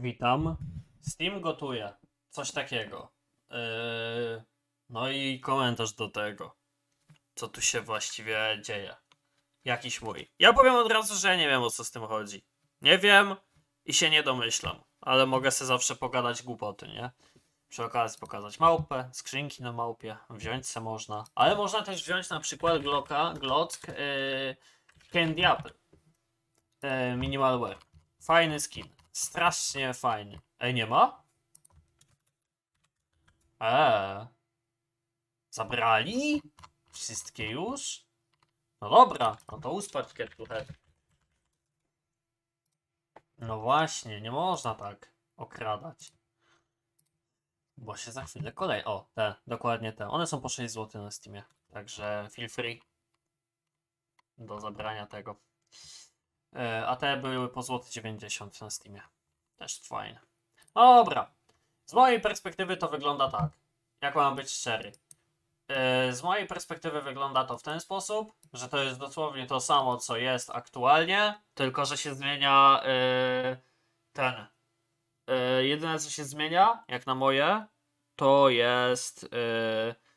Witam. Steam gotuje. Coś takiego. Yy, no i komentarz do tego. Co tu się właściwie dzieje. Jakiś mój. Ja powiem od razu, że nie wiem o co z tym chodzi. Nie wiem i się nie domyślam. Ale mogę sobie zawsze pogadać głupoty, nie? Przy okazji pokazać małpę, skrzynki na małpie, wziąć se można. Ale można też wziąć na przykład Glocka, Glock, yy, Candy Apple. Yy, Minimalware. Fajny skin. Strasznie fajny. Ej, nie ma? Eee. Zabrali? Wszystkie już? No dobra, no to uspać trochę. No właśnie, nie można tak okradać. Bo się za chwilę kolej. O, te, dokładnie te. One są po 6 zł na Steamie. Także feel free do zabrania tego. E, A te były po złoty 90 na Steamie. Też fajne. Dobra. Z mojej perspektywy to wygląda tak. Jak mam być szczery. E, Z mojej perspektywy wygląda to w ten sposób, że to jest dosłownie to samo, co jest aktualnie, tylko że się zmienia e, ten. Jedyne, co się zmienia, jak na moje, to jest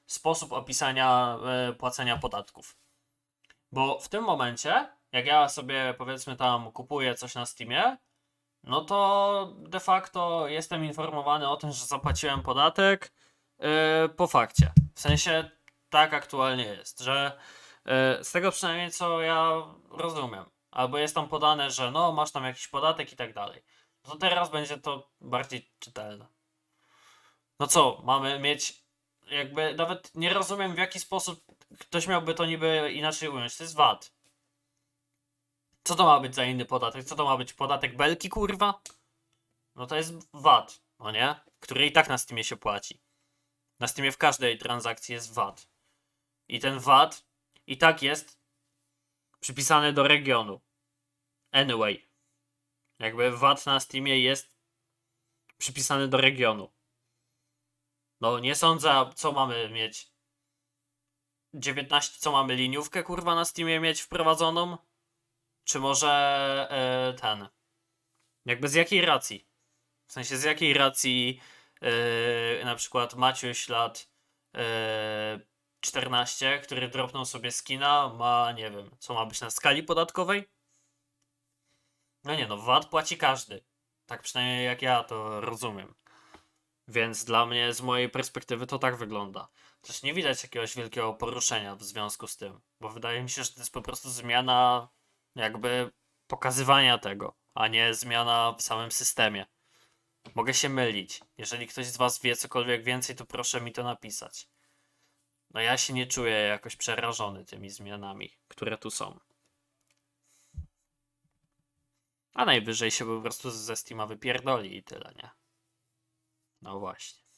sposób opisania płacenia podatków. Bo w tym momencie, jak ja sobie powiedzmy tam kupuję coś na Steamie, no to de facto jestem informowany o tym, że zapłaciłem podatek yy, po fakcie. W sensie tak aktualnie jest, że yy, z tego przynajmniej co ja rozumiem, albo jest tam podane, że no masz tam jakiś podatek i tak dalej. No to teraz będzie to bardziej czytelne. No co, mamy mieć jakby nawet nie rozumiem w jaki sposób ktoś miałby to niby inaczej ująć. To jest VAT. Co to ma być za inny podatek? Co to ma być podatek belki, kurwa? No to jest VAT, no nie? Który i tak na Steamie się płaci. Na Steamie w każdej transakcji jest VAT. I ten VAT i tak jest przypisany do regionu. Anyway. Jakby VAT na Steamie jest przypisany do regionu. No nie sądzę, co mamy mieć. 19, co mamy liniówkę kurwa na Steamie mieć wprowadzoną? Czy może e, ten? Jakby z jakiej racji? W sensie z jakiej racji e, na przykład Maciuś lat e, 14, który dropnął sobie skina, ma nie wiem, co ma być na skali podatkowej? No nie no, VAT płaci każdy. Tak przynajmniej jak ja to rozumiem. Więc dla mnie, z mojej perspektywy, to tak wygląda. Też nie widać jakiegoś wielkiego poruszenia w związku z tym, bo wydaje mi się, że to jest po prostu zmiana jakby pokazywania tego, a nie zmiana w samym systemie. Mogę się mylić. Jeżeli ktoś z Was wie cokolwiek więcej, to proszę mi to napisać. No ja się nie czuję jakoś przerażony tymi zmianami, które tu są. A najwyżej się po prostu ze Steama wypierdoli i tyle, nie? No właśnie.